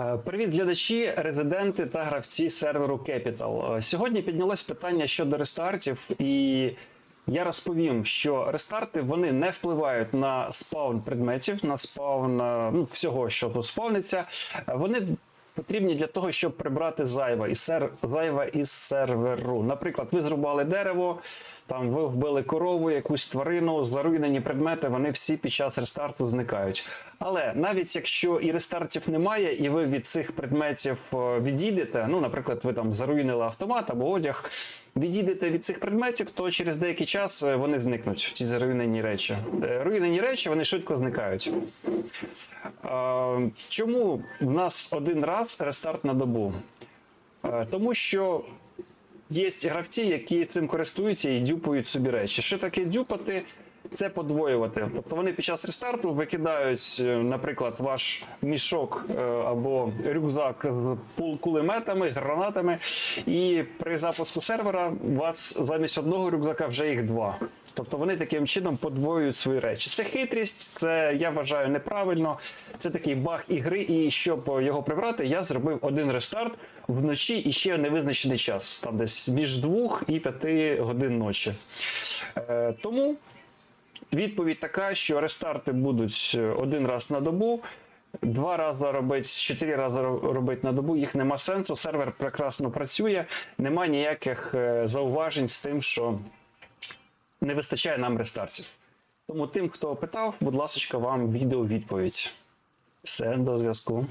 Е, Привіт, глядачі, резиденти та гравці серверу Capital. Е, Сьогодні піднялось питання щодо рестартів, і я розповім, що рестарти вони не впливають на спаун предметів, на спаун е, ну, всього, що тут спавниться. Вони потрібні для того, щоб прибрати зайве і сер... зайве із серверу. Наприклад, ви зрубали дерево, там ви вбили корову, якусь тварину, заруйнені предмети, вони всі під час рестарту зникають. Але навіть якщо і рестартів немає, і ви від цих предметів е, відійдете, ну, наприклад, ви там заруйнили автомат або одяг, відійдете від цих предметів, то через деякий час е, вони зникнуть, ці заруйнені речі. Е, Руйнені речі вони швидко зникають. Е, Чому в нас один раз рестарт на добу? Тому що є гравці, які цим користуються і дюпають собі речі. Що таке дюпати? Це подвоювати. Тобто вони під час рестарту викидають, е, наприклад, ваш мішок е, або рюкзак з кулеметами, гранатами, і при запуску сервера у вас замість одного рюкзака вже їх два. Тобто вони таким чином подвоюють свої речі. Це хитрість, це я вважаю неправильно. Це такий баг ігри. І щоб його прибрати, я зробив один рестарт вночі і ще невизначений час, там десь між двох і п'яти годин ночі. Е, тому відповідь така, що рестарти будуть один раз на добу. Два рази робити, чотири рази ро- робити на добу, їх нема сенсу. Сервер прекрасно працює, нема ніяких е, зауважень з тим, що не вистачає нам рестартів. Тому тим, хто питав, будь ласка, вам відео відповідь. Все, до зв'язку.